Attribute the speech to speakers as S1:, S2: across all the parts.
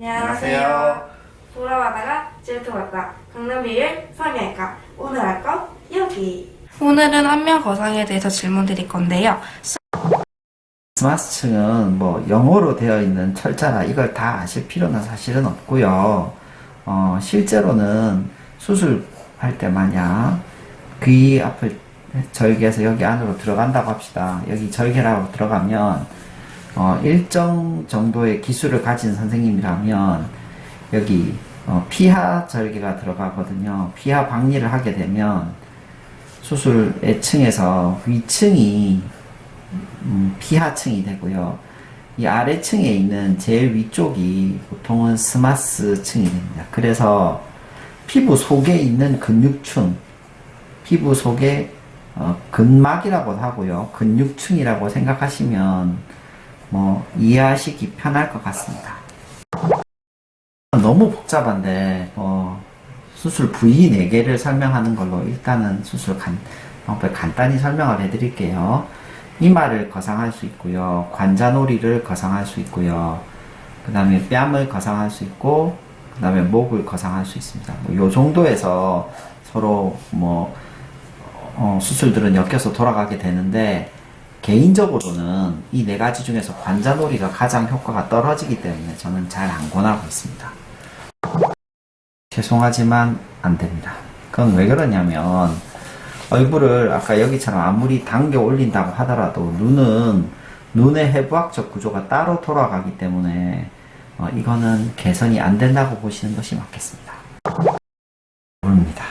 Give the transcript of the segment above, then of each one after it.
S1: 안녕하세요. 돌아가다가 질투받다 강남비율 설명할까? 오늘 할 거 여기. 오늘은 안면 거상에 대해서 질문 드릴 건데요.
S2: 스마스층은 뭐 영어로 되어 있는 철자라 이걸 다 아실 필요는 사실은 없고요. 어, 실제로는 수술할 때 만약 귀 앞을 절개해서 여기 안으로 들어간다고 합시다. 여기 절개라고 들어가면 어, 일정 정도의 기술을 가진 선생님이라면 여기 어, 피하 절개가 들어가거든요. 피하 박리를 하게 되면 수술의 층에서 위층이 음, 피하층이 되고요. 이 아래층에 있는 제일 위쪽이 보통은 스마스층이 됩니다. 그래서 피부 속에 있는 근육층, 피부 속에 어, 근막이라고 하고요. 근육층이라고 생각하시면 뭐 이해하시기 편할 것 같습니다. 너무 복잡한데 어, 수술 부위 4개를 설명하는 걸로 일단은 수술 간, 방법을 간단히 설명을 해드릴게요. 이마를 거상할 수 있고요. 관자놀이를 거상할 수 있고요. 그 다음에 뺨을 거상할 수 있고, 그 다음에 목을 거상할 수 있습니다. 뭐 요 정도에서 서로 뭐, 어, 수술들은 엮여서 돌아가게 되는데, 개인적으로는 이 네 가지 중에서 관자놀이가 가장 효과가 떨어지기 때문에 저는 잘 안 권하고 있습니다. 죄송하지만 안 됩니다. 그건 왜 그러냐면, 얼굴을 아까 여기처럼 아무리 당겨 올린다고 하더라도 눈은 눈의 해부학적 구조가 따로 돌아가기 때문에 어, 이거는 개선이 안 된다고 보시는 것이 맞겠습니다. 모릅니다.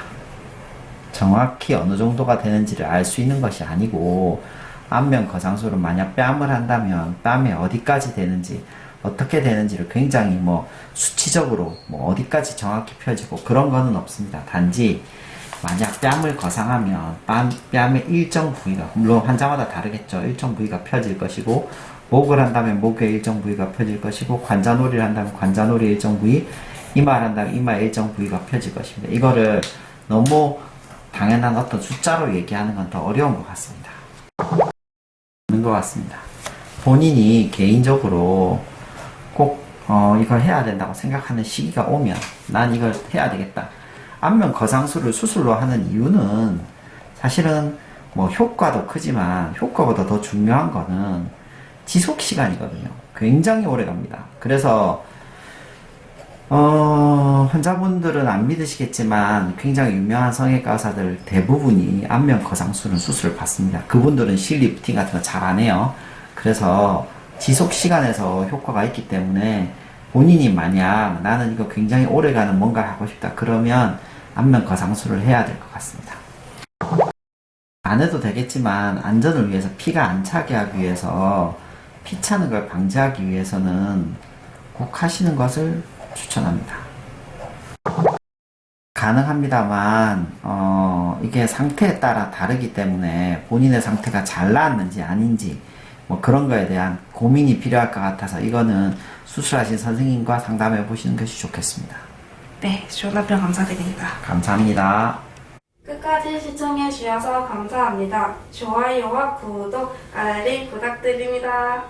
S2: 정확히 어느 정도가 되는지를 알 수 있는 것이 아니고 안면 거상술은 만약 뺨을 한다면 뺨에 어디까지 되는지 어떻게 되는지를 굉장히 뭐 수치적으로 뭐 어디까지 정확히 펴지고 그런 거는 없습니다. 단지 만약 뺨을 거상하면 뺨, 뺨의 일정 부위가 물론 환자마다 다르겠죠. 일정 부위가 펴질 것이고 목을 한다면 목의 일정 부위가 펴질 것이고 관자놀이를 한다면 관자놀이의 일정 부위 이마를 한다면 이마의 일정 부위가 펴질 것입니다. 이거를 너무 당연한 어떤 숫자로 얘기하는 건 더 어려운 것 같습니다. 있는 것 같습니다. 본인이 개인적으로 꼭 어, 이걸 해야 된다고 생각하는 시기가 오면 난 이걸 해야 되겠다. 안면 거상술을 수술로 하는 이유는 사실은 뭐 효과도 크지만 효과보다 더 중요한 거는 지속 시간이거든요. 굉장히 오래 갑니다. 그래서 어, 환자분들은 안 믿으시겠지만 굉장히 유명한 성형외과 의사들 대부분이 안면 거상술은 수술을 받습니다. 그분들은 실리프팅 같은 거 잘 안 해요. 그래서 지속 시간에서 효과가 있기 때문에 본인이 만약 나는 이거 굉장히 오래가는 뭔가를 하고 싶다 그러면 안면 거상술을 해야 될 것 같습니다. 안 해도 되겠지만 안전을 위해서 피가 안 차게 하기 위해서 피 차는 걸 방지하기 위해서는 꼭 하시는 것을 추천합니다. 가능합니다만 어, 이게 상태에 따라 다르기 때문에 본인의 상태가 잘 나았는지 아닌지 뭐 그런 거에 대한 고민이 필요할 것 같아서 이거는 수술하신 선생님과 상담해 보시는 것이 좋겠습니다.
S1: 네, 좋은 답변 감사드립니다.
S2: 감사합니다.
S1: 끝까지 시청해 주셔서 감사합니다. 좋아요와 구독, 알림 부탁드립니다.